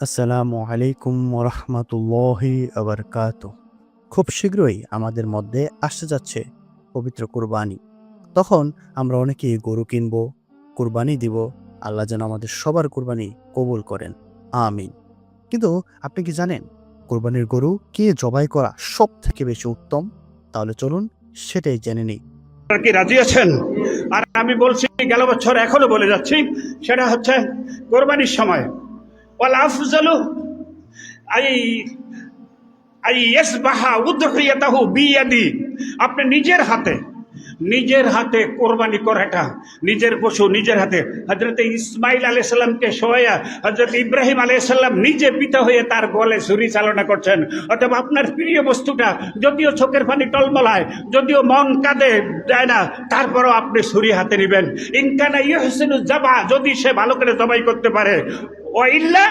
আসসালামু আলাইকুম রহমতুল্লাহি আবরকাত। খুব শীঘ্রই আমাদের মধ্যে আসতে যাচ্ছে পবিত্র কুরবানি। তখন আমরা অনেকেই গরু কিনবো, কুরবানি দিব, আল্লাহ যেন আমাদের সবার কুরবানি কবুল করেন। আমিন। কিন্তু আপনি কি জানেন, কুরবানির গরু কে জবাই করা সব থেকে বেশি উত্তম? তাহলে চলুন সেটাই জেনে নিই। কি রাজি আছেন? আর আমি বলছি, গেল বছর এখনও বলে যাচ্ছি, সেটা হচ্ছে কোরবানির সময়। ওয়াল আফজালু আই আই ইয়াসবাহা উদহিয়াতাহু বিয়াদি আপনি নিজের হাতে নিজের হাতে কোরবানি করাটা, নিজের পশু নিজের হাতে। হজরত ইসমাইল আলাইহিস সালামকে শোয়া হজরত ইব্রাহিম আলাইহিস সালাম নিজে পিতা হয়ে তার গলে ছুরি চালনা করছেন। অথবা আপনার প্রিয় বস্তুটা যদিও চোখের পানি টলমলায় যদিও মন কাঁদে যায় না, তারপরও আপনি ছুরি হাতে নেবেন। ইনকানা ইহসিনু জাবা যদি সে ভালো করে জবাই করতে পারে। ও ইল্লা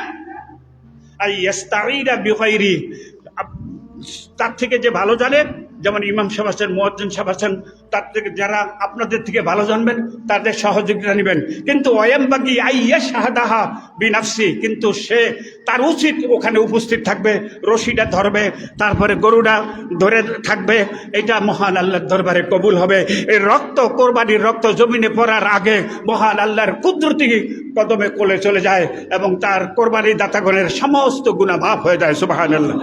তার থেকে যে ভালো জানে যেমন ইমাম সাহেব আছেন, মোয়াজ্জিন সাহেব আছেন, তার থেকে যারা আপনাদের থেকে ভালো জানবেন, তাদের সহযোগিতা নেবেন। কিন্তু ওয়াম্বাগি আইয়া শাহাদাহা বিনাফসি, কিন্তু সে তার উচিত ওখানে উপস্থিত থাকবে, রশিটা ধরবে, তারপরে গরুটা ধরে থাকবে। এটা মহান আল্লাহর দরবারে কবুল হবে। এই রক্ত, কোরবানির রক্ত জমিনে পড়ার আগে মহান আল্লাহর কুদরতি কদমে কোলে চলে যায় এবং তার কোরবানি দাতাগণের সমস্ত গুণা মাফ হয়ে যায় সুবাহান আল্লাহ